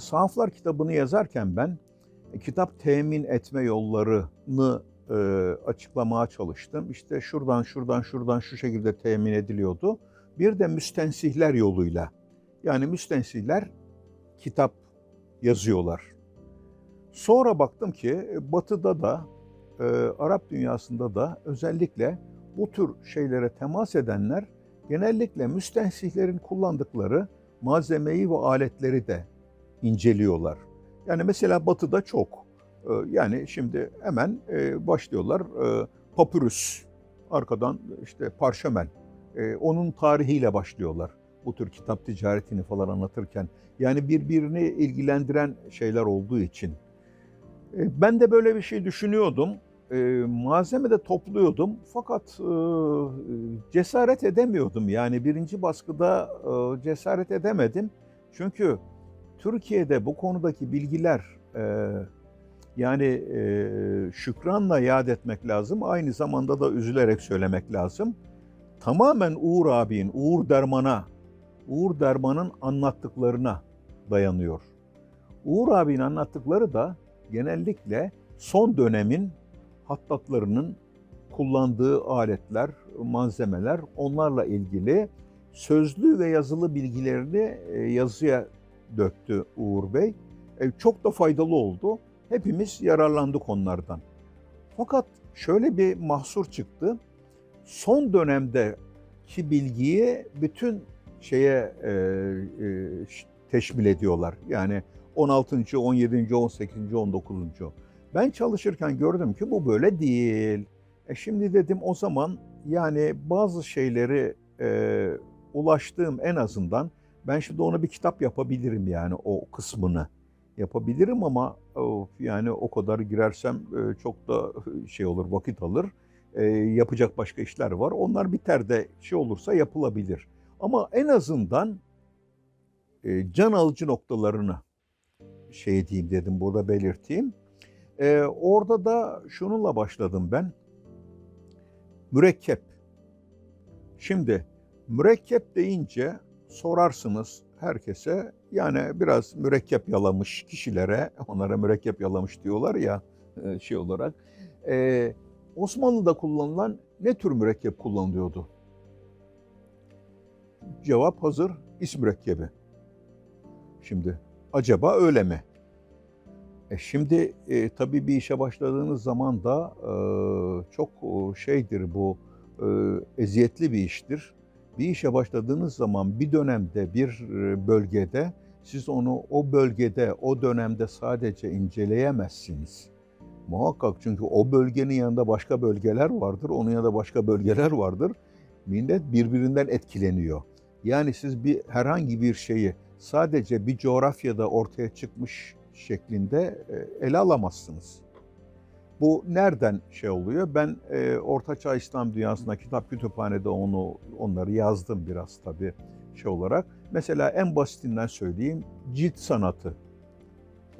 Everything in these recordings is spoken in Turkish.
Sahaflar kitabını yazarken ben e, kitap temin etme yollarını e, açıklamaya çalıştım. İşte şuradan şuradan şuradan şu şekilde temin ediliyordu. Bir de müstensihler yoluyla. Yani müstensihler kitap yazıyorlar. Sonra baktım ki e, Batı'da da e, Arap dünyasında da özellikle bu tür şeylere temas edenler genellikle müstensihlerin kullandıkları malzemeyi ve aletleri de inceliyorlar. Yani mesela Batı'da çok. E, yani şimdi hemen e, başlıyorlar e, papyrus, arkadan işte parşömen. E, onun tarihiyle başlıyorlar bu tür kitap ticaretini falan anlatırken. Yani birbirini ilgilendiren şeyler olduğu için. Ben de böyle bir şey düşünüyordum. Malzeme de topluyordum fakat cesaret edemiyordum. Yani birinci baskıda cesaret edemedim. Çünkü Türkiye'de bu konudaki bilgiler e, yani e, şükranla yad etmek lazım. Aynı zamanda da üzülerek söylemek lazım. Tamamen Uğur abinin, Uğur Derman'a, Uğur Derman'ın anlattıklarına dayanıyor. Uğur abinin anlattıkları da genellikle son dönemin hattatlarının kullandığı aletler, malzemeler onlarla ilgili sözlü ve yazılı bilgilerini e, yazıya döktü Uğur Bey. E, Çok da faydalı oldu. Hepimiz yararlandık onlardan. Fakat şöyle bir mahsur çıktı. Son dönemdeki bilgiyi bütün şeye e, e, teşmil ediyorlar. Yani 16. 17. 18. 19. Ben çalışırken gördüm ki bu böyle değil. E şimdi dedim o zaman yani bazı şeyleri e, ulaştığım en azından ben şimdi ona bir kitap yapabilirim yani o kısmını yapabilirim ama of, yani o kadar girersem e, çok da şey olur vakit alır. E, yapacak başka işler var. Onlar biter de şey olursa yapılabilir. Ama en azından e, can alıcı noktalarını şey diyeyim dedim burada belirteyim. E, orada da şununla başladım ben. Mürekkep. Şimdi mürekkep deyince sorarsınız herkese yani biraz mürekkep yalamış kişilere onlara mürekkep yalamış diyorlar ya e, şey olarak. E, Osmanlı'da kullanılan ne tür mürekkep kullanılıyordu? Cevap hazır, is mürekkebi. Şimdi acaba öyle mi? E şimdi e, tabii bir işe başladığınız zaman da e, çok şeydir bu e, eziyetli bir iştir. Bir işe başladığınız zaman bir dönemde bir e, bölgede siz onu o bölgede o dönemde sadece inceleyemezsiniz. Muhakkak çünkü o bölgenin yanında başka bölgeler vardır, onun yanında başka bölgeler vardır. Millet birbirinden etkileniyor. Yani siz bir herhangi bir şeyi sadece bir coğrafyada ortaya çıkmış şeklinde e, ele alamazsınız. Bu nereden şey oluyor? Ben e, Ortaçağ İslam dünyasında kitap kütüphanede onu onları yazdım biraz tabii şey olarak. Mesela en basitinden söyleyeyim cilt sanatı.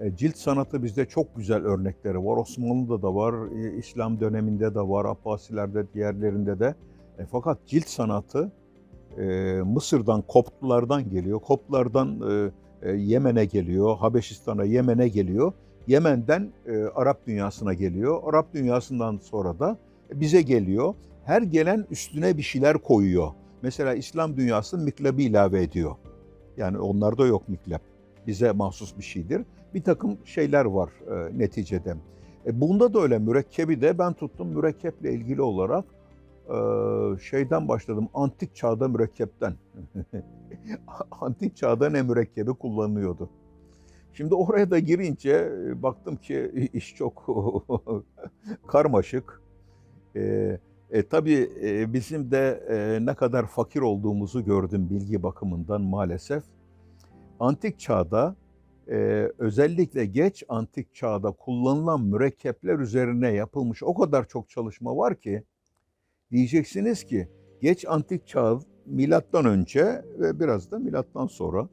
E, cilt sanatı bizde çok güzel örnekleri var. Osmanlı'da da var, e, İslam döneminde de var, Abbasilerde, diğerlerinde de. E, fakat cilt sanatı e, Mısır'dan, Koptlulardan geliyor. Koptlardan e, e, Yemen'e geliyor, Habeşistan'a, Yemen'e geliyor. Yemen'den e, Arap dünyasına geliyor. Arap dünyasından sonra da bize geliyor. Her gelen üstüne bir şeyler koyuyor. Mesela İslam dünyası miklabi ilave ediyor. Yani onlarda yok miklep. Bize mahsus bir şeydir. Bir takım şeyler var e, neticede. E, bunda da öyle mürekkebi de ben tuttum mürekkeple ilgili olarak e, şeyden başladım. Antik çağda mürekkepten. Antik çağda ne mürekkebi kullanılıyordu. Şimdi oraya da girince e, baktım ki iş çok karmaşık. E, e, tabii e, bizim de e, ne kadar fakir olduğumuzu gördüm bilgi bakımından maalesef. Antik çağda e, özellikle geç antik çağda kullanılan mürekkepler üzerine yapılmış o kadar çok çalışma var ki diyeceksiniz ki geç antik çağ milattan önce ve biraz da milattan sonra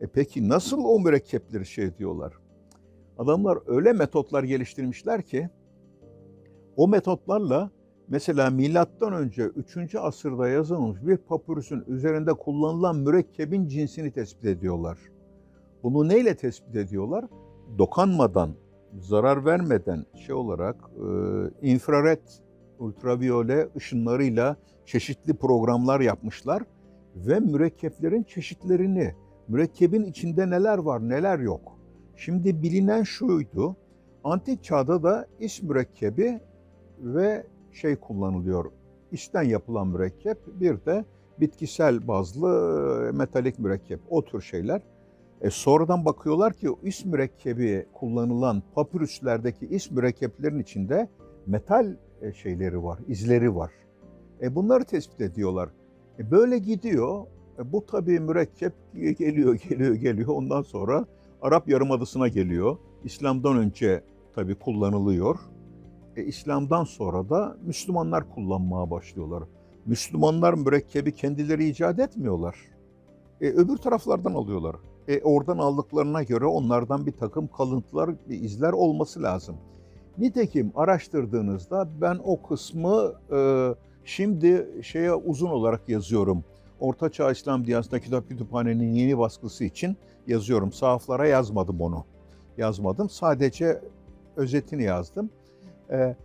e peki nasıl o mürekkepleri şey ediyorlar? Adamlar öyle metotlar geliştirmişler ki o metotlarla mesela milattan önce 3. asırda yazılmış bir papyrus'un üzerinde kullanılan mürekkebin cinsini tespit ediyorlar. Bunu neyle tespit ediyorlar? Dokanmadan, zarar vermeden şey olarak e, infrared, ultraviyole ışınlarıyla çeşitli programlar yapmışlar ve mürekkeplerin çeşitlerini, mürekkebin içinde neler var, neler yok. Şimdi bilinen şuydu, antik çağda da is mürekkebi ve şey kullanılıyor, işten yapılan mürekkep, bir de bitkisel bazlı e, metalik mürekkep, o tür şeyler. E sonradan bakıyorlar ki is mürekkebi kullanılan papürüslerdeki is mürekkeplerin içinde metal e, şeyleri var, izleri var. E bunları tespit ediyorlar. E böyle gidiyor. E bu tabii mürekkep geliyor, geliyor, geliyor. Ondan sonra Arap Yarımadası'na geliyor. İslam'dan önce tabii kullanılıyor. E, İslam'dan sonra da Müslümanlar kullanmaya başlıyorlar. Müslümanlar mürekkebi kendileri icat etmiyorlar. E, öbür taraflardan alıyorlar. E, oradan aldıklarına göre onlardan bir takım kalıntılar, bir izler olması lazım. Nitekim araştırdığınızda ben o kısmı e, şimdi şeye uzun olarak yazıyorum. Orta Çağ İslam Dünyası'nda Kitap Kütüphane'nin yeni baskısı için yazıyorum. Sahaflara yazmadım onu. Yazmadım. Sadece özetini yazdım. E,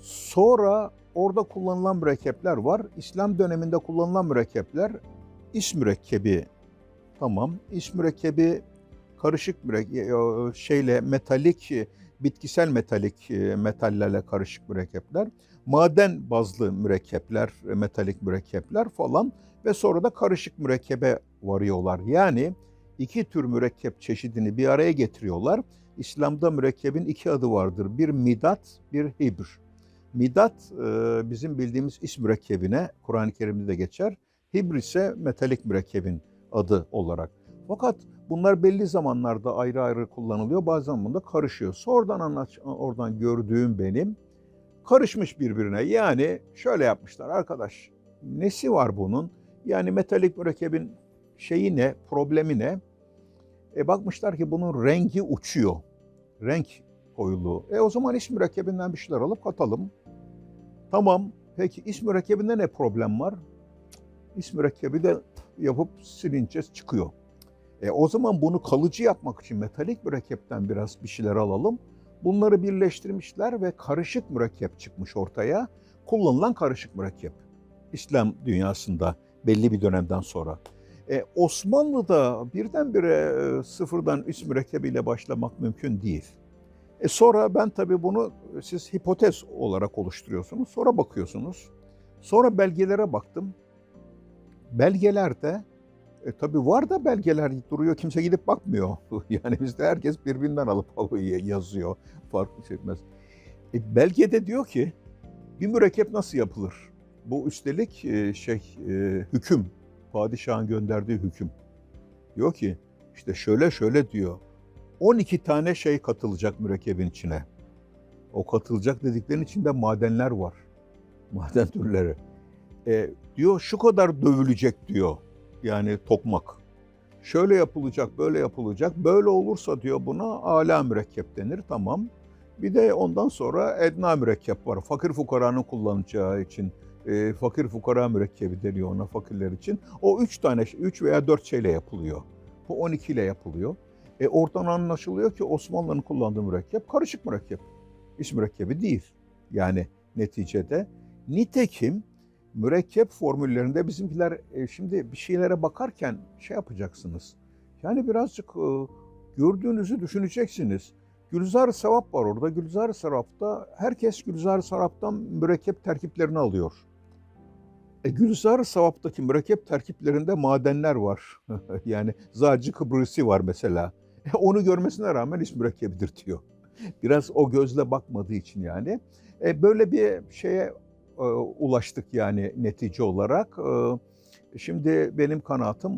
sonra orada kullanılan mürekkepler var. İslam döneminde kullanılan mürekkepler is mürekkebi. Tamam. is mürekkebi karışık mürekkep, şeyle metalik bitkisel metalik e, metallerle karışık mürekkepler, maden bazlı mürekkepler, e, metalik mürekkepler falan ve sonra da karışık mürekkebe varıyorlar. Yani iki tür mürekkep çeşidini bir araya getiriyorlar. İslam'da mürekkebin iki adı vardır. Bir midat, bir hibr. Midat e, bizim bildiğimiz is mürekkebine Kur'an-ı Kerim'de de geçer. Hibr ise metalik mürekkebin adı olarak. Fakat bunlar belli zamanlarda ayrı ayrı kullanılıyor. Bazen bunda karışıyor. Sonradan anlaç, oradan gördüğüm benim karışmış birbirine. Yani şöyle yapmışlar arkadaş. Nesi var bunun? Yani metalik mürekkebin şeyi ne, problemi ne? E bakmışlar ki bunun rengi uçuyor. Renk koyuluğu. E o zaman iş mürekkebinden bir şeyler alıp katalım. Tamam. Peki iş mürekkebinde ne problem var? İş mürekkebi de yapıp silince çıkıyor. E, o zaman bunu kalıcı yapmak için metalik mürekkepten biraz bir şeyler alalım. Bunları birleştirmişler ve karışık mürekkep çıkmış ortaya. Kullanılan karışık mürekkep. İslam dünyasında belli bir dönemden sonra. E, Osmanlı'da birdenbire e, sıfırdan üst mürekkebiyle başlamak mümkün değil. E sonra ben tabii bunu siz hipotez olarak oluşturuyorsunuz. Sonra bakıyorsunuz. Sonra belgelere baktım. Belgelerde e tabii var da belgeler duruyor kimse gidip bakmıyor. yani bizde herkes birbirinden alıp yazıyor. Farklı çekmez. E, belgede diyor ki bir mürekkep nasıl yapılır? Bu üstelik e, şey e, hüküm. Padişahın gönderdiği hüküm. Diyor ki işte şöyle şöyle diyor. 12 tane şey katılacak mürekkebin içine. O katılacak dediklerin içinde madenler var. Maden türleri. E, diyor şu kadar dövülecek diyor yani tokmak. Şöyle yapılacak, böyle yapılacak. Böyle olursa diyor buna ala mürekkep denir. Tamam. Bir de ondan sonra edna mürekkep var. Fakir fukaranın kullanacağı için e, fakir fukara mürekkebi deniyor ona fakirler için. O üç tane, üç veya dört şeyle yapılıyor. Bu 12 ile yapılıyor. E oradan anlaşılıyor ki Osmanlı'nın kullandığı mürekkep karışık mürekkep. İş mürekkebi değil. Yani neticede. Nitekim mürekkep formüllerinde bizimkiler e, şimdi bir şeylere bakarken şey yapacaksınız. Yani birazcık e, gördüğünüzü düşüneceksiniz. Gülzar Sevap var orada. Gülzar Sevap'ta herkes Gülzar Sevap'tan mürekkep terkiplerini alıyor. E, Gülzar Sevap'taki mürekkep terkiplerinde madenler var. yani Zacı Kıbrısı var mesela. E, onu görmesine rağmen iş mürekkebidir diyor. Biraz o gözle bakmadığı için yani. E, böyle bir şeye e, ulaştık yani netice olarak. E, şimdi benim kanaatim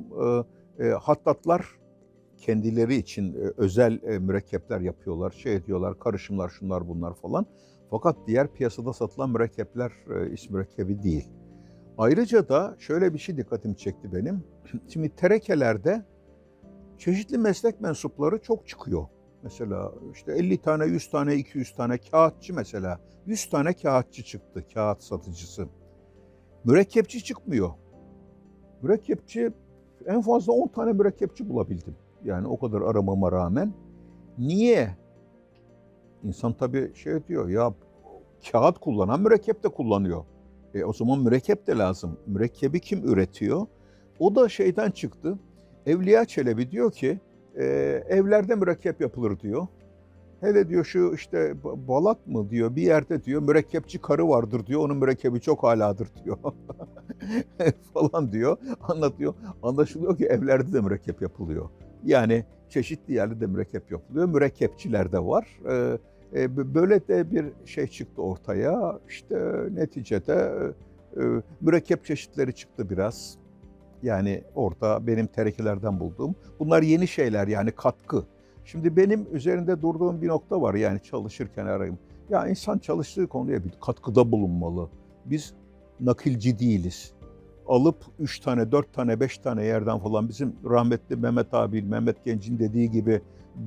e, hattatlar kendileri için özel mürekkepler yapıyorlar, şey ediyorlar, karışımlar, şunlar bunlar falan. Fakat diğer piyasada satılan mürekkepler iş mürekkebi değil. Ayrıca da şöyle bir şey dikkatimi çekti benim. Şimdi terekelerde çeşitli meslek mensupları çok çıkıyor. Mesela işte 50 tane, 100 tane, 200 tane kağıtçı mesela. 100 tane kağıtçı çıktı, kağıt satıcısı. Mürekkepçi çıkmıyor. Mürekkepçi en fazla 10 tane mürekkepçi bulabildim. Yani o kadar aramama rağmen. Niye? İnsan tabii şey diyor ya kağıt kullanan mürekkep de kullanıyor. E o zaman mürekkep de lazım. Mürekkebi kim üretiyor? O da şeyden çıktı. Evliya Çelebi diyor ki e, evlerde mürekkep yapılır diyor. Hele diyor şu işte Ba- Balat mı diyor bir yerde diyor mürekkepçi karı vardır diyor. Onun mürekkebi çok haladır diyor. falan diyor. Anlatıyor. Anlaşılıyor ki evlerde de mürekkep yapılıyor. Yani çeşitli yerde de mürekkep yapılıyor. Mürekkepçiler de var. Ee, e, böyle de bir şey çıktı ortaya. İşte neticede e, mürekkep çeşitleri çıktı biraz. Yani orada benim terekelerden bulduğum. Bunlar yeni şeyler yani katkı. Şimdi benim üzerinde durduğum bir nokta var yani çalışırken arayayım. Ya insan çalıştığı konuya bir katkıda bulunmalı. Biz nakilci değiliz. Alıp üç tane, dört tane, beş tane yerden falan bizim rahmetli Mehmet abi, Mehmet Genc'in dediği gibi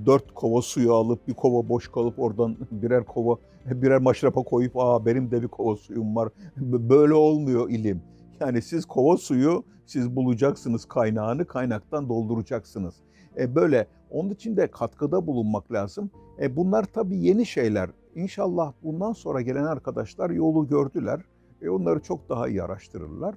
dört kova suyu alıp bir kova boş kalıp oradan birer kova, birer maşrapa koyup aa benim de bir kova suyum var. Böyle olmuyor ilim. Yani siz kova suyu siz bulacaksınız kaynağını, kaynaktan dolduracaksınız. E böyle onun için de katkıda bulunmak lazım. E bunlar tabii yeni şeyler. İnşallah bundan sonra gelen arkadaşlar yolu gördüler. E onları çok daha iyi araştırırlar.